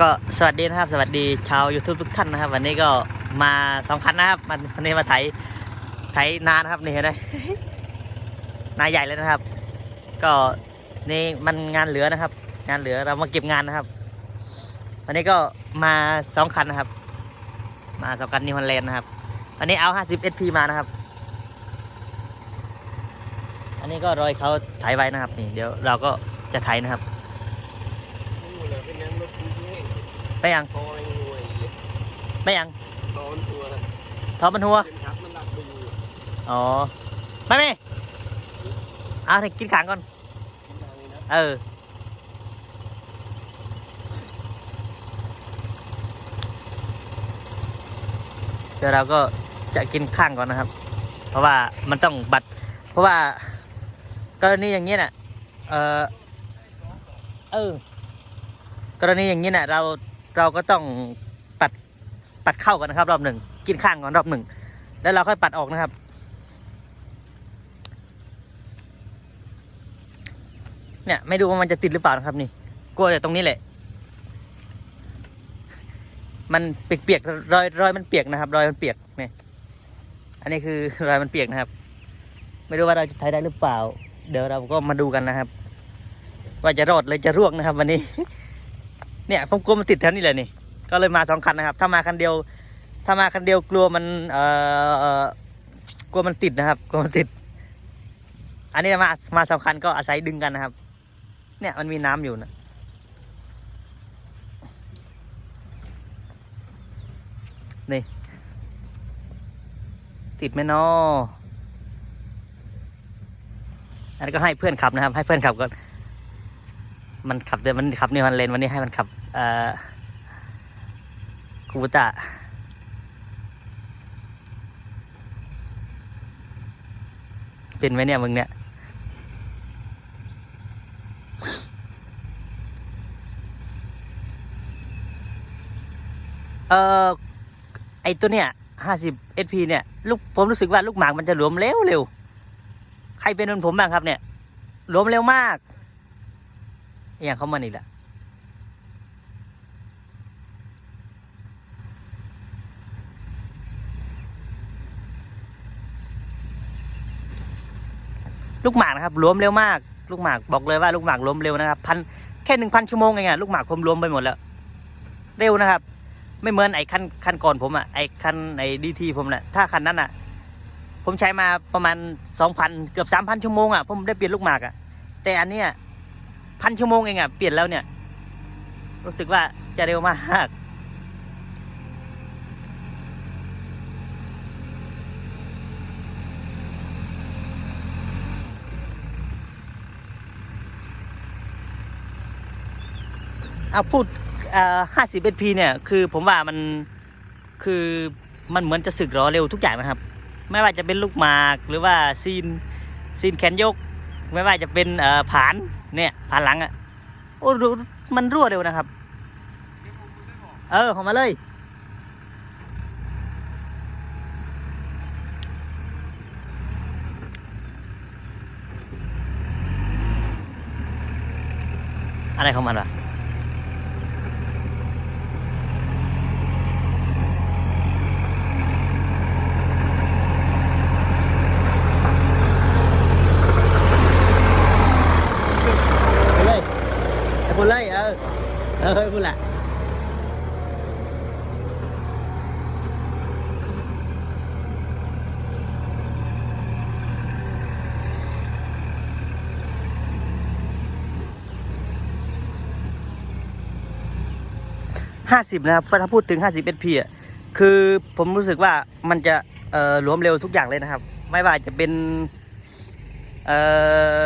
ก็สวัสดีนะครับ สวัสดีชาว YouTube ทุกท่านนะครับ วันนี้ก็มาสองคันนะครับมันวันนี้มาไถไถนานะครับนี่เห็นไหมนาใหญ่เลยนะครับ ก็นี่มันงานเหลือนะครับ งานเหลือเรามาเก็บงานนะครับ วันนี้ก็มาสองคันนะครับ มาสองคันนิวฮอลแลนด์นะครับวันนี้เอา 50 SP มานะครับ อันนี้ก็รอยเขาไถไว้นะครับนี่เดี๋ยวเราก็จะไถนะครับ นู่นเลยเป็นยังรถคุณเอง ไปยังคอยงวยไปยังตอนตัวท้อมันหัวเป็นทับมันดับดูอ๋อไม่ไม่เอาให้กินขางก่อนดังนะเออ เดี๋ยวเราก็จะกินข้างก่อนนะครับ เพราะว่ามันต้องบัด เพราะว่ากรณีอย่างนี้น่ะ เออเออกรณีอย่างนี้น่ะ เรา เราก็ต้องปัดปัดเข้ากันนะครับ รอบหนึ่งกินข้างก่อนรอบหนึ่งแล้วเราค่อยปัดออกนะครับ เนี่ยไม่รู้ว่ามันจะติดหรือเปล่านะครับนี่กลัวแต่ตรงนี้แหละ มันเปียกๆรอยรอยมันเปียกนะครับ รอยมันเปียกเนี่ยอันนี้คือรอยมันเปียกนะครับ ไม่รู้ว่าเราจะไทยได้หรือเปล่า เดี๋ยวเราก็มาดูกันนะครับ ว่าจะรอดเลยจะร่วงนะครับ วันนี้ เนี่ยผมกลัวมันติดแถวนี้แหละนี่ก็เลยมาสองคันนะครับ ถ้ามาคันเดียว ถ้ามาคันเดียวกลัวมันเอ่อกลัวมันติดนะครับกลัวมันติด อันนี้มามาสองคันก็อาศัยดึงกันนะครับ เนี่ยมันมีน้ำอยู่นะนี่ ติดไหมนออันนี้ก็ให้เพื่อนขับนะครับ ให้เพื่อนขับก่อน มันขับเดี๋ยวมันขับนิวฮันเลนวันนี้ให้มันขับเอ่อคูบูต้าเป็นไหมเนี่ยมึงเนี่ยเออไอตัวเนี้ยห้าสิบเอพีเนี่ยลูกผมรู้สึกว่าลูกหมากมันจะหลวมเร็วเร็วใครเป็นเหมือนผมบ้างครับเนี่ยหลวมเร็วมาก อย่างเขามานี่แหละลูกหมากนะครับหลวมเร็วมาก ลูกหมากบอกเลยว่าลูกหมากลวมเร็วนะครับพันแค่หนึ่งพันชั่วโมงเองอะลูกหมากผมรวมไปหมดแล้ว เร็วนะครับ ไม่เหมือนไอ้คันคันก่อนผมอะไอ้คันไอ้ดีทีผมน่ะถ้าคันนั้นอะผมใช้มาประมาณสองพันเกือบสามพันชั่วโมงอะผมได้เปลี่ยนลูกหมากอะแต่อันเนี้ย พันชั่วโมงเองอะเปลี่ยนแล้วเนี่ย รู้สึกว่าจะเร็วมากเอาพูดห้าสิบเอพีเนี่ย คือผมว่ามันคือมันเหมือนจะสึกหรอเร็วทุกอย่างนะครับ ไม่ว่าจะเป็นลูกหมากหรือว่าซีนซีนแขนยก ไม่ว่าจะเป็นเอ่อผานเนี่ยผานหลังอะ่ะโอ้รู้มันรั่วเร็วนะครับ เออของมาเลยอะไรของมันวะ ไปเลยไปพูดเลยเออ เออพูดแหละห้าสิบนะครับถ้าพูดถึงห้าสิบเอพีอะคือผมรู้สึกว่ามันจะเอ่อรวมเร็วทุกอย่างเลยนะครับ ไม่ว่าจะเป็นเอ่อ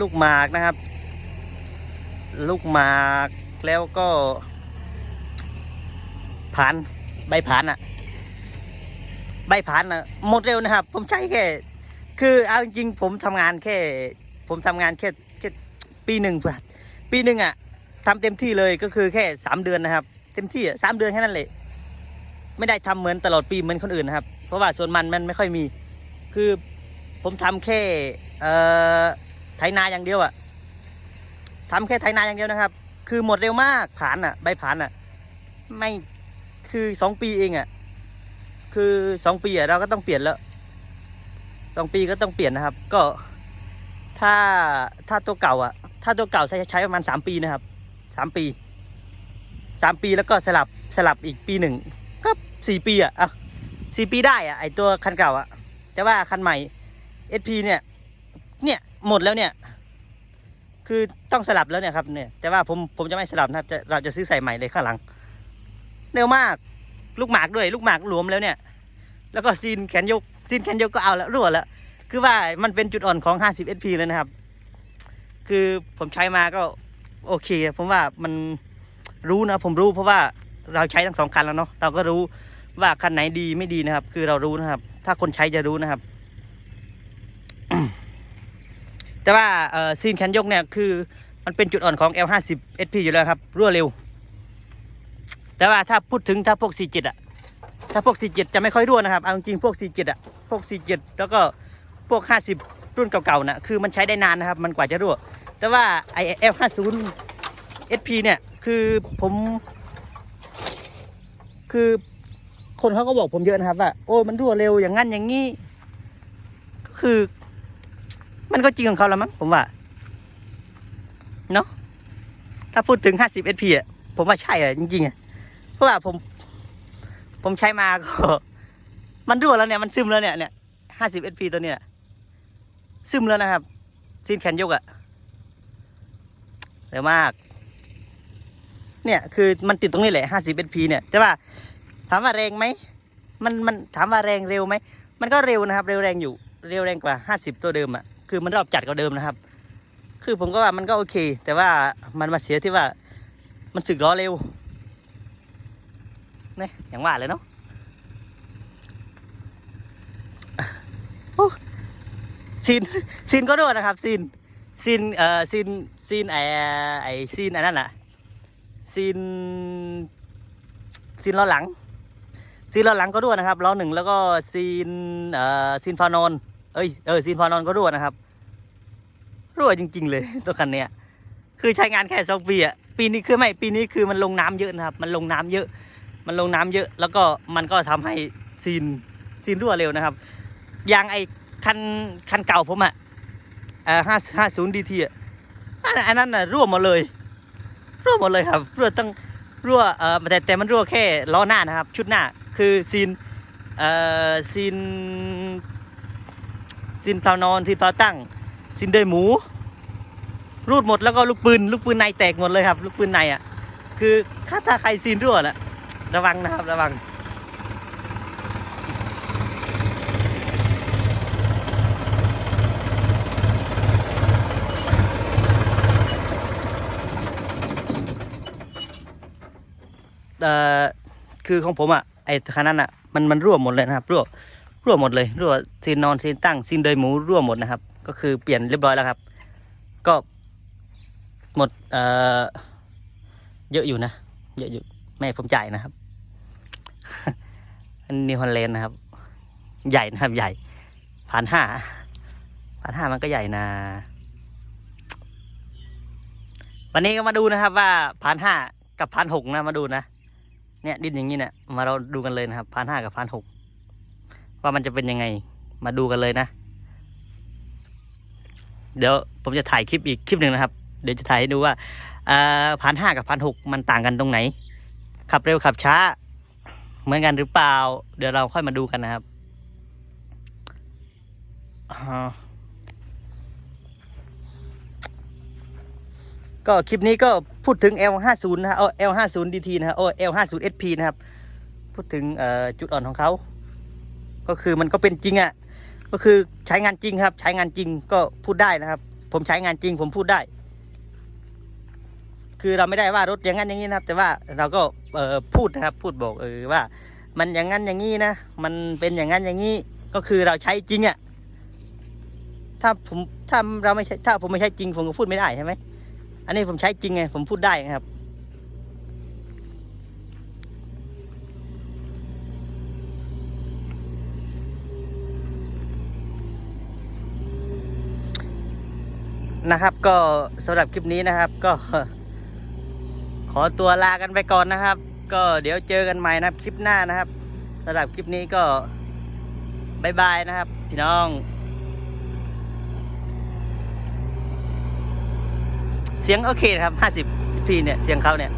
ลูกหมากนะครับ ลูกหมาก แล้วก็ผานใบผานอะใบผานอะหมดเร็วนะครับ ผมใช้แค่ คือเอาจริงผมทำงานแค่ ผมทำงานแค่แค่ปีหนึ่งเพื่อปีหนึ่งอะทำเต็มที่เลยก็คือแค่สามเดือนนะครับ เต็มที่อะสามเดือนแค่นั้นเลยไม่ได้ทำเหมือนตลอดปีเหมือนคนอื่นนะครับ เพราะว่าส่วนมันมันไม่ค่อยมี คือผมทำแค่เอ่อไถนาอย่างเดียวอะทำแค่ไถนาอย่างเดียวนะครับ คือหมดเร็วมากผานอะ ใบผานอะ ไม่คือสองปีเองอะ่ะ คือสองปีอะ่ะเราก็ต้องเปลี่ยนแล้วสองปีก็ต้องเปลี่ยนนะครับ ก็ ถ้าถ้าตัวเก่าอะ่ะ ถ้าตัวเก่าใช้ใช้ประมาณสามปีนะครับสามปีสามปีแล้วก็สลับสลับอีกปีหนึ่งก็สี่ปีอะ่ะอะสี่ปีได้อะ่ะไอตัวคันเก่าอะ่ะ แต่ว่าคันใหม่ SP เนี่ย เนี่ยหมดแล้วเนี่ย คือต้องสลับแล้วเนี่ยครับเนี่ยแต่ว่าผมผมจะไม่สลับนะครับจะเราจะซื้อใส่ใหม่เลยข้างหลัง เร็วมากลูกหมากด้วย ลูกหมากหลวมแล้วเนี่ย แล้วก็ซีนแขนยกซีนแขนยกก็เอาแล้วรั่วแล้วคือว่ามันเป็นจุดอ่อนของ 50 SP เลยนะครับ คือผมใช้มาก็โอเค ผมว่ามันรู้นะผมรู้เพราะว่าเราใช้ทั้งสองคันแล้วเนาะเราก็รู้ว่าคันไหนดีไม่ดีนะครับ คือเรารู้นะครับ ถ้าคนใช้จะรู้นะครับ แต่ว่าเอ่อซีนแขนยกเนี่ยคือมันเป็นจุดอ่อนของ L50 SP อยู่แล้วครับรั่วเร็ว แต่ว่าถ้าพูดถึงถ้าพวก 47อะถ้าพวก 47 จะไม่ค่อยรั่วนะครับเอาจริงพวก 47อะพวก 47 แล้วก็พวก 50 รุ่นเก่าๆนะคือมันใช้ได้นานนะครับ มันกว่าจะรั่ว แต่ว่าไอ F50 SP เนี่ยคือผมคือคนเขาก็บอกผมเยอะนะครับว่าโอ้มันรั่วเร็วอย่างงั้นอย่างงี้ ก็คือ มันก็จริงของเขาแล้วมั้งผมว่า เนาะถ้าพูดถึง 50 SP อะ ผมว่าใช่อะจริงๆอะ เพราะว่าผม ผมใช้มาก็ มันรั่วแล้วเนี่ยมันซึมแล้วเนี่ยเนี่ยห้าสิบเอสพีตัวเนี้ยซึมแล้วนะครับซีนแขนยกอะเร็วมาก เนี่ยคือมันติดตรงนี้แหละห้าสิบเอสพีเนี่ยแต่ว่าถามว่าแรงไหม มันมันถามว่าแรงเร็วไหม มันก็เร็วนะครับ เร็วแรงอยู่ เร็วแรงกว่าห้าสิบตัวเดิมอะ คือมันรอบจัดกว่าเดิมนะครับ คือผมก็ว่ามันก็โอเค แต่ว่ามันมาเสียที่ว่ามันสึกล้อเร็วนี่อย่างว่าเลยเนาะโอ้ซีนซีนก็ด้วยนะครับซีนซีนเอ่อซีนซีนไอไอซีนอันนั้นอะซีนซีนล้อหลังซีนล้อหลังก็ด้วยนะครับล้อหนึ่งแล้วก็ซีนเอ่อซีนฟานอน เอ้ยเออซีนฟานอนก็รั่วนะครับ รั่วจริง ๆ เลยตัวคันเนี้ยคือใช้งานแค่สองปีอะปีนี้คือไม่ปีนี้คือมันลงน้ำเยอะนะครับ มันลงน้ำเยอะ มันลงน้ำเยอะ แล้วก็มันก็ทำให้ซีนซีนรั่วเร็วนะครับยางไอ้คันคันเก่าผมอะเอ่อห้าห้าศูนย์ดีทีอะอันนั้นน่ะรั่วหมดเลยรั่วหมดเลยครับรั่วตั้งรั่วเออแต่แต่มันรั่วแค่ล้อหน้านะครับ ชุดหน้าคือซีนเอ่อซีน ซีนเพลานอนซีนเพลาตั้งซีนเดยหมู รูดหมดแล้วก็ลูกปืน ลูกปืนในแตกหมดเลยครับ ลูกปืนในอะ คือถ้าถ้าใครซีนรั่วน่ะระวังนะครับระวังเอ่อคือของผมอะไอ้คันนั้นอะมันมันรั่วหมดเลยนะครับรั่ว รั่วหมดเลยรั่วซีนนอนซีนตั้งซีนเดยหมูรั่วหมดนะครับ ก็คือเปลี่ยนเรียบร้อยแล้วครับ ก็หมดเอ่อเยอะอยู่นะ เยอะอยู่แม่ผมจ่ายนะครับ อันนิวฮอลแลนด์นะครับ ใหญ่นะครับใหญ่พันห้าพันห้ามันก็ใหญ่นะ วันนี้ก็มาดูนะครับ ว่าพันห้ากับพันหกนะมาดูนะ เนี่ยดินอย่างนี้เนี่ยมาเราดูกันเลยนะครับพันห้ากับพันหก ว่ามันจะเป็นยังไง มาดูกันเลยนะ เดี๋ยวผมจะถ่ายคลิปอีกคลิปหนึ่งนะครับ เดี๋ยวจะถ่ายให้ดูว่าพันห้ากับพันหกมันต่างกันตรงไหน ขับเร็วขับช้า เหมือนกันหรือเปล่า เดี๋ยวเราค่อยมาดูกันนะครับก็คลิปนี้ก็พูดถึง L50 นะฮะเออ L50 DT นะฮะโอ้ L50 SP นะครับ พูดถึงจุดอ่อนของเขา ก็คือมันก็เป็นจริงอะ่ะก็คือใช้งานจริงครับ ใช้งานจริงก็พูดได้นะครับ ผมใช้งานจริงผมพูดได้ คือเราไม่ได้ว่ารถอย่างนั้นอย่างนี้นะครับ แต่ว่าเราก็เออพูดนะครับ พูดบอกเออว่า มันอย่างนั้นอย่างนี้นะมันเป็นอย่างนั้นอย่างนี้ก็คือเราใช้จริงอะ่ะถ้าผมถ้าเราไม่ใช่ถ้าผมไม่ใช่จริงผมก็พูดไม่ได้ใช่ไหมอันนี้ผมใช้จริงไงผมพูดได้นะครับ นะครับ ก็สำหรับคลิปนี้นะครับ ก็ ขอตัวลากันไปก่อนนะครับ ก็เดี๋ยวเจอกันใหม่นะครับคลิปหน้านะครับสำหรับคลิปนี้ก็บายบายนะครับ พี่น้อง เสียงโอเคนะครับ 50ฟีเนี่ย เสียงเขาเนี่ย